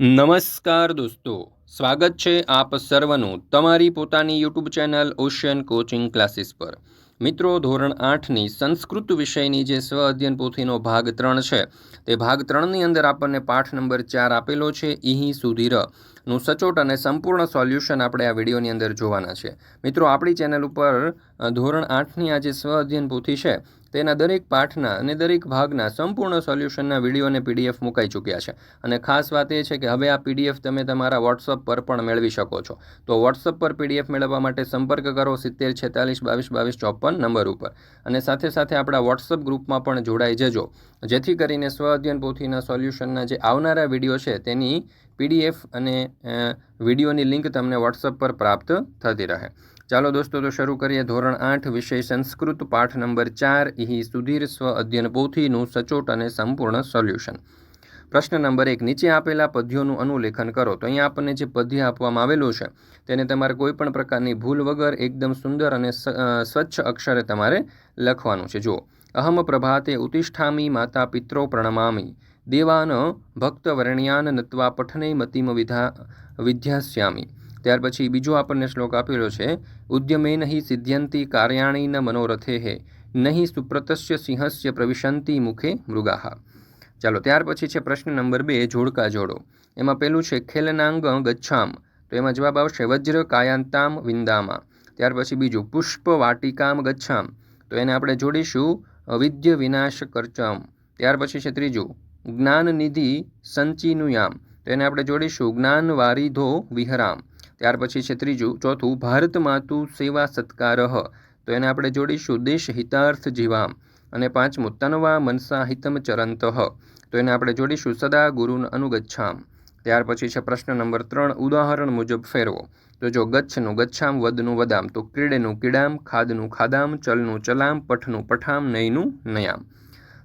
નમસ્કાર દોસ્તો, સ્વાગત છે આપ સર્વનું તમારી પોતાની YouTube channel ocean coaching classes પર. મિત્રો, ધોરણ આઠની સંસ્કૃત વિષયની જે સ્વ અધ્યયન પોથીનો ભાગ ત્રણ છે, તે ભાગ ત્રણની અંદર આપણને પાઠ નંબર ચાર આપેલો છે ઇહી સુધીરનું સચોટ અને સંપૂર્ણ સોલ્યુશન આપણે આ વિડીયોની અંદર જોવાના છે. મિત્રો, આપણી ચેનલ ઉપર ધોરણ આઠની આ જે સ્વ અધ્યયન પોથી છે તેના દરેક પાઠના અને દરેક ભાગના સંપૂર્ણ સોલ્યુશનના વીડિયો અને પીડીએફ મુકાઈ ચૂક્યા છે. અને ખાસ વાત એ છે કે હવે આ પીડીએફ તમે તમારા વોટ્સઅપ પર પણ મેળવી શકો છો. તો વોટ્સઅપ પર પીડીએફ મેળવવા માટે સંપર્ક કરો સિત્તેર છેતાલીસ બાવીસ બાવીસ ચોપન નંબર ઉપર. અને સાથે સાથે આપણા વોટ્સઅપ ગ્રુપમાં પણ જોડાઈ જજો. જેથી કરીને સ્વ અધ્યયન પોથીના સોલ્યુશનના જે આવનારા વીડિયો છે તેની પીડીએફ અને વિડીયોની લિંક તમને વોટ્સઅપ પર પ્રાપ્ત થતી રહે. ચાલો દોસ્તો, તો શરૂ કરીએ ધોરણ આઠ, વિષય સંસ્કૃત, પાઠ નંબર ચાર ઇહી સુધીર સ્વ અધ્યયન પોથીનું સચોટ અને સંપૂર્ણ સોલ્યુશન. પ્રશ્ન નંબર એક, નીચે આપેલા પદ્યોનું અનુલેખન કરો. તો અહીંયા આપણને જે પદ્ય આપવામાં આવેલું છે, તેને તમારે કોઈ પણ પ્રકારની ભૂલ વગર એકદમ સુંદર અને સ્વચ્છ અક્ષરે તમારે લખવાનું છે. જુઓ, અહમ પ્રભાતે ઉતિષ્ઠામી માતા પિત્રો પ્રણમામી, દેવાન ભક્તવર્ણ્યાન નત્વા પઠને મતિમ વિધા, વિધ્યાસ્યામી. ત્યાર પછી બીજો આપણને શ્લોક આપેલો છે ઉદ્યમે નહીં સિદ્ધ્યંતી કાર્યાણી ન મનોરથે હે, નહીં સુપ્રતસ્ય સિંહસ્ય પ્રવિશંતિ મુખે મૃગાહા. ચાલો, ત્યાર પછી છે પ્રશ્ન નંબર બે, જોડકા જોડો. એમાં પેલું છે, ખેલનાંગ ગચ્છામ. તો એમાં જવાબ આવશે, વજ્ર કાયાંતામ વિંદામાં. ત્યાર પછી બીજું, પુષ્પ વાટિકામ ગચ્છામ. તો એને આપણે જોડીશું વિદ્ય વિનાશ કરચમ. ત્યાર પછી છે ત્રીજું, જ્ઞાનનિધિ સંચિનુયામ. તો એને આપણે જોડીશું જ્ઞાન વારિધો વિહરામ. ત્યાર પછી છે ત્રીજું, ચોથું, ભારત માતુ સેવા સત્કાર. તો એને આપણે જોડીશું, દેશ હિતાર્થ જીવામ. અને પાંચમું, તનવા મનસા હિતમ ચરંત. તો એને આપણે જોડીશું, સદા ગુરુન અનુગચ્છામ. ત્યાર પછી છે પ્રશ્ન નંબર ત્રણ, ઉદાહરણ મુજબ ફેરવો. તો જો ગચ્છનું ગચ્છામ વદનું વદામ તો ક્રીડેનું કીડામ ખાદનું ખાદામ, ચલનું ચલામ, પઠનું પઠામ, નયનું નયામ.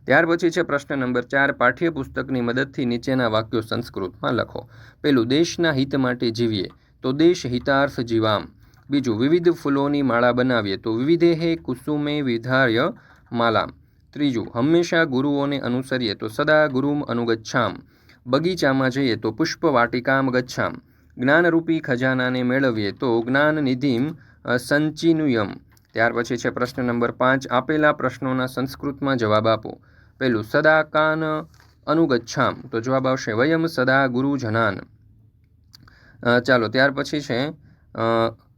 ત્યાર પછી છે પ્રશ્ન નંબર ચાર, પાઠ્યપુસ્તકની મદદથી નીચેના વાક્યો સંસ્કૃતમાં લખો. પેલું, દેશના હિત માટે જીવીએ. તો દેશ હિતાર્થ જીવામ. બીજું, વિવિધ ફૂલોની માળા બનાવીએ તો વિવિધે હે કુસુમે વિધાર્ય માલામ. ત્રીજું, હંમેશા ગુરુઓને અનુસરીએ તો સદા ગુરુમ અનુગચ્છામ. બગીચામાં જઈએ તો પુષ્પ વાટિકામ ગચ્છામ. જ્ઞાનરૂપી ખજાનાને મેળવીએ તો જ્ઞાન નિધિમ સંચિનુયમ. ત્યાર પછી છે પ્રશ્ન નંબર પાંચ, આપેલા પ્રશ્નોના સંસ્કૃતમાં જવાબ આપો. પેલું સદા કાન અનુગચ્છામ. તો જવાબ આવશે, વયમ સદા ગુરુજનાન. ચાલો, ત્યાર પછી છે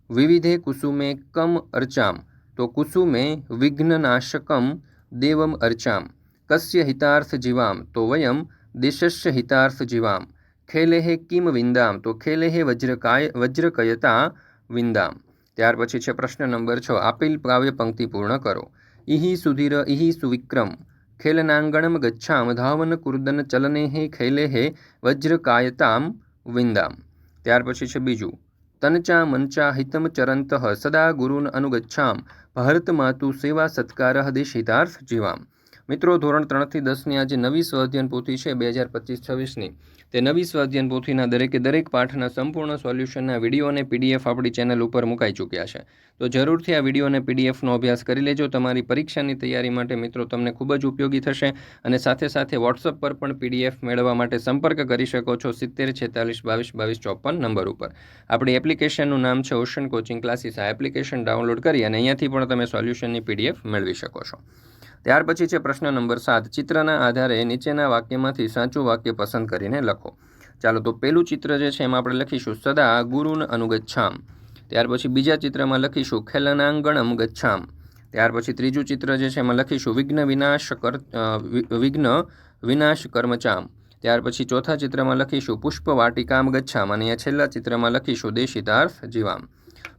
વિવિધે કુસુમે કમ અર્ચામ. તો કુસુમે વિઘ્નનાશકમ દેવમ અર્ચામ. કસ્ય હિતાર્થ જીવામ. તો વયમ દેશસ્ય હિતાર્થ જીવામ. ખેલેહે કિમ વિંદામ. તો ખેલેહે વજ્રકાય, વજ્રકયતા વિંદામ. ત્યાર પછી છે પ્રશ્ન નંબર છ. આપેલ કાવ્ય પંક્તિ પૂર્ણ કરો. ઇહી સુધીર ઇહી સુવિક્રમ. ખેલનાંગણમ ગચ્છામ. ધાવન કુર્દન ચલને હે ખેલે હે વજ્રકાયતામ વિંદામ. ત્યાર પછી છે બીજું. તનચા મંચા હિતમ ચરંત સદા ગુરુન અનુગચ્છામ. ભારત માતુ સેવા સત્કાર દેશિતાર્થ જીવામ. મિત્રો, ધોરણ ત્રણથી દસની આજે નવી સ્વાધ્યન પોથી છે બે હજાર પચીસ છવ્વીસની. તે નવી સ્વાધ્યન પોથીના દરેકે દરેક પાઠના સંપૂર્ણ સોલ્યુશનના વીડિયો અને પીડીએફ આપણી ચેનલ ઉપર મુકાઈ ચૂક્યા છે. તો જરૂરથી આ વીડિયો અને પીડીએફનો અભ્યાસ કરી લેજો. તમારી પરીક્ષાની તૈયારી માટે મિત્રો તમને ખૂબ જ ઉપયોગી થશે અને સાથે સાથે વોટ્સઅપ પર પણ પીડીએફ મેળવવા માટે સંપર્ક કરી શકો છો સિત્તેર છેતાલીસ બાવીસ બાવીસ ચોપન નંબર ઉપર. આપણી એપ્લિકેશનનું નામ છે ઓશન કોચિંગ ક્લાસીસ. આ એપ્લિકેશન ડાઉનલોડ કરી અને અહીંયાથી પણ તમે સોલ્યુશનની પીડીએફ મેળવી શકો છો. ત્યાર પછી છે પ્રશ્ન નંબર સાત. ચિત્રના આધારે નીચેના વાક્યમાંથી સાચું વાક્ય પસંદ કરીને લખો. ચાલો તો પહેલું ચિત્ર જે છે એમાં આપણે લખીશું, સદા ગુરુન અનુગચ્છામ ત્યાર પછી બીજા ચિત્રમાં લખીશું, ખેલનાંગણમ ગચ્છામ ત્યાર પછી ત્રીજું ચિત્ર જે છે એમાં લખીશું, વિઘ્ન વિનાશ કર વિઘ્ન વિનાશ કર્મચામ ત્યાર પછી ચોથા ચિત્રમાં લખીશું પુષ્પ વાટિકામ ગચ્છામ અને છેલ્લા ચિત્રમાં લખીશું, દેશિતાર્થ જીવામ.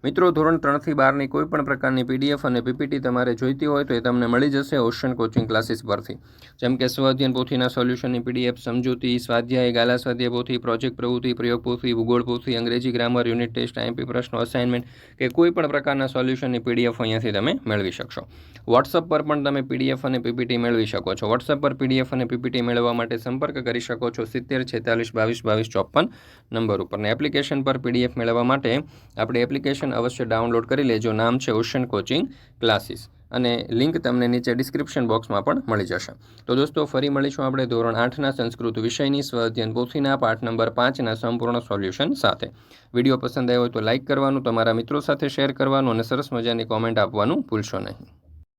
મિત્રો, ધોરણ ત્રણથી બારની કોઈ પણ પ્રકારની પીડીએફ અને પીપીટી તમારે જોઈતી હોય તો એ તમને મળી જશે ઓશન કોચિંગ ક્લાસીસ પરથી. જેમ કે સ્વાધ્યન પોથીના સોલ્યુશનની પીડીએફ સમજૂતી, સ્વાધ્યાય, ગાલા સ્વાધ્યાય પોથી, પ્રોજેક્ટ પ્રવૃત્તિ, પ્રયોગ પોથી, ભૂગોળ પોથી, અંગ્રેજી ગ્રામર, યુનિટ ટેસ્ટ આઈએમપી પ્રશ્નો અસાઇનમેન્ટ કે કોઈ પણ પ્રકારના સોલ્યુશનની પીડીએફ અહીંયાથી તમે મેળવી શકશો. વોટ્સઅપ પર પણ તમે પીડીએફ અને પીપીટી મેળવી શકો છો. વોટ્સઅપ પર પીડીએફ અને પીપીટી મેળવવા માટે સંપર્ક કરી શકો છો સિત્તેર, છેતાલીસ, બાવીસ બાવીસ, ચોપન નંબર ઉપર. ને એપ્લિકેશન પર પીડીએફ મેળવવા માટે આપણે એપ્લિકેશન અવશ્ય ડાઉનલોડ કરી લેજો. નામ છે ઓશન કોચિંગ ક્લાસીસ અને લિંક તમને નીચે ડિસ્ક્રિપ્શન બોક્સમાં પણ મળી જશે. તો દોસ્તો, ફરી મળીશું આપણે ધોરણ આઠના સંસ્કૃત વિષયની સ્વઅધ્યયન પોથીના પાઠ નંબર પાંચના સંપૂર્ણ સોલ્યુશન સાથે. વીડિયો પસંદ આવ્યો હોય તો લાઇક કરવાનું, તમારા મિત્રો સાથે શેર કરવાનું અને સરસ મજાની કોમેન્ટ આપવાનું ભૂલશો નહીં.